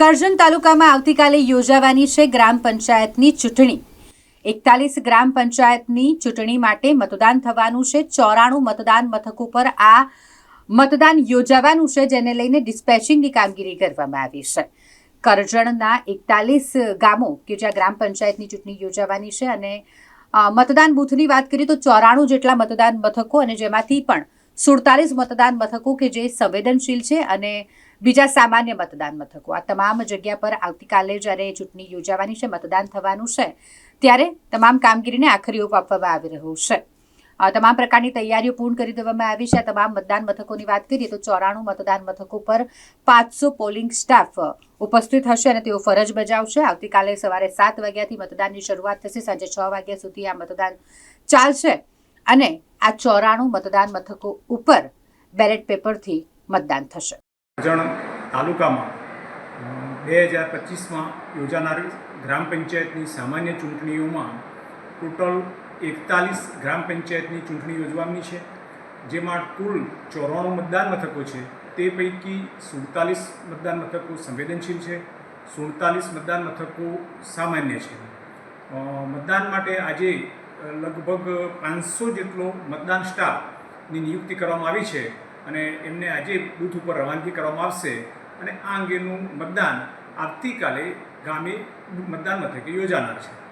કરજણ તાલુકામાં આવતીકાલે યોજાવાની છે ગ્રામ પંચાયતની ચૂંટણી. એકતાલીસ ગ્રામ પંચાયતની ચૂંટણી માટે મતદાન થવાનું છે. ચોરાણું મતદાન મથક ઉપર આ મતદાન યોજાવાનું છે, જેને લઈને ડિસ્પેચિંગની કામગીરી કરવામાં આવી છે. કરજણના એકતાલીસ ગામો કે જ્યાં ગ્રામ પંચાયતની ચૂંટણી યોજાવાની છે અને મતદાન બૂથની વાત કરીએ તો ચોરાણું જેટલા મતદાન મથકો અને જેમાંથી પણ સુડતાલીસ મતદાન મથકો કે જે સંવેદનશીલ છે અને બીજા સામાન્ય મતદાન મથકો. આ તમામ જગ્યા પર આવતીકાલે જ્યારે ચૂંટણી યોજાવાની છે, મતદાન થવાનું છે, ત્યારે તમામ કામગીરીને આખરી ઓપ આપવામાં આવી રહ્યું છે. તમામ પ્રકારની તૈયારીઓ પૂર્ણ કરી દેવામાં આવી છે. આ તમામ મતદાન મથકોની વાત કરીએ તો ચોરાણું મતદાન મથકો પર પાંચસો પોલિંગ સ્ટાફ ઉપસ્થિત હશે અને તેઓ ફરજ બજાવશે. આવતીકાલે સવારે સાત વાગ્યાથી મતદાનની શરૂઆત થશે. સાંજે છ વાગ્યા સુધી આ મતદાન ચાલશે અને આ ચોરાણું મતદાન મથકો ઉપર બેલેટ પેપરથી મતદાન થશે. કરજણ તાલુકામાં બે હજાર પચીસમાં યોજાનારી ગ્રામ પંચાયતની સામાન્ય ચૂંટણીઓમાં ટોટલ એકતાલીસ ગ્રામ પંચાયતની ચૂંટણી યોજવાની છે, જેમાં કુલ ચોરાણું મતદાન મથકો છે. તે પૈકી સુડતાલીસ મતદાન મથકો સંવેદનશીલ છે, સુડતાલીસ મતદાન મથકો સામાન્ય છે. મતદાન માટે આજે લગભગ પાંચસો જેટલો મતદાન સ્ટાફની નિયુક્તિ કરવામાં આવી છે. અને એમને આજે બૂથ ઉપર રવાનગી કરવામાં આવશે. અને આ અંગેનું મતદાન આવતીકાલે ગામે મતદાન મથકે યોજાનાર છે.